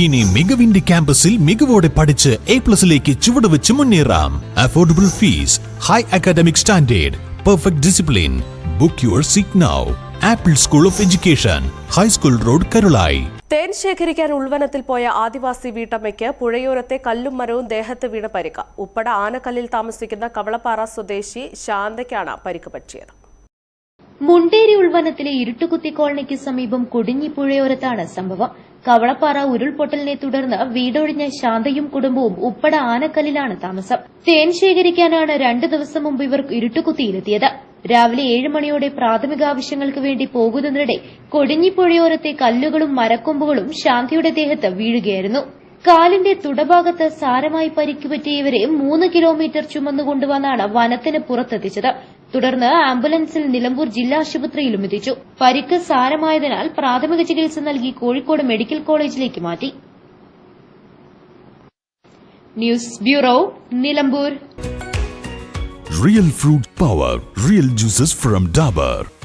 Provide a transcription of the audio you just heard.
ഇനി മികവിന്റെ ക്യാമ്പസിൽ മികവോടെ പഠിച്ച് എ പ്ലസിലേക്ക് ചുവടുവെച്ച് മുന്നേറാം. Affordable fees high academic standard perfect discipline book your seat now Apple school of education high school road Karulayi തേൻ ശേഖരിക്കാൻ ഉൾവനത്തിൽ പോയ ആദിവാസി വീട്ടമ്മയ്ക്ക് പുഴയോരത്തെ കല്ലും മരവും ദേഹത്ത് വീണ പരിക്ക്. ഉപ്പട ആനക്കല്ലിൽ താമസിക്കുന്ന കവളപ്പാറ സ്വദേശി ശാന്തയ്ക്കാണ് പരിക്ക് പറ്റിയത്. മുണ്ടേരി ഉൾവനത്തിലെ ഇരുട്ടുകുത്തി കോളനിക്ക് സമീപം കുടുങ്ങിപ്പുഴയോരത്താണ് പുഴയോരത്താണ് സംഭവം. കവളപ്പാറ ഉരുൾപൊട്ടലിനെ തുടർന്ന് വീടൊഴിഞ്ഞ ശാന്തയും കുടുംബവും ഉപ്പട ആനക്കല്ലിലാണ് താമസം. തേൻ ശേഖരിക്കാനാണ് രണ്ടു ദിവസം മുമ്പ് ഇവർ ഇരുട്ടുകുത്തിയിലെത്തിയത്. രാവിലെ ഏഴ് മണിയോടെ പ്രാഥമിക ആവശ്യങ്ങൾക്ക് വേണ്ടി പോകുന്നതിനിടെ കൊടിഞ്ഞിപ്പുഴയോരത്തെ കല്ലുകളും മരക്കൊമ്പുകളും ശാന്തിയുടെ ദേഹത്ത് വീഴുകയായിരുന്നു. കാലിന്റെ തുടഭാഗത്ത് സാരമായി പരിക്കുപറ്റിയ ഇവരെ മൂന്ന് കിലോമീറ്റർ ചുമന്നുകൊണ്ടുവന്നാണ് വനത്തിന് പുറത്തെത്തിച്ചത്. തുടർന്ന് ആംബുലൻസിൽ നിലമ്പൂർ ജില്ലാ ആശുപത്രിയിലും എത്തിച്ചു. പരിക്ക് സാരമായതിനാൽ പ്രാഥമിക ചികിത്സ നൽകി കോഴിക്കോട് മെഡിക്കൽ കോളേജിലേക്ക് മാറ്റി. News bureau Nilambur. Real fruit power real juices from Dabur.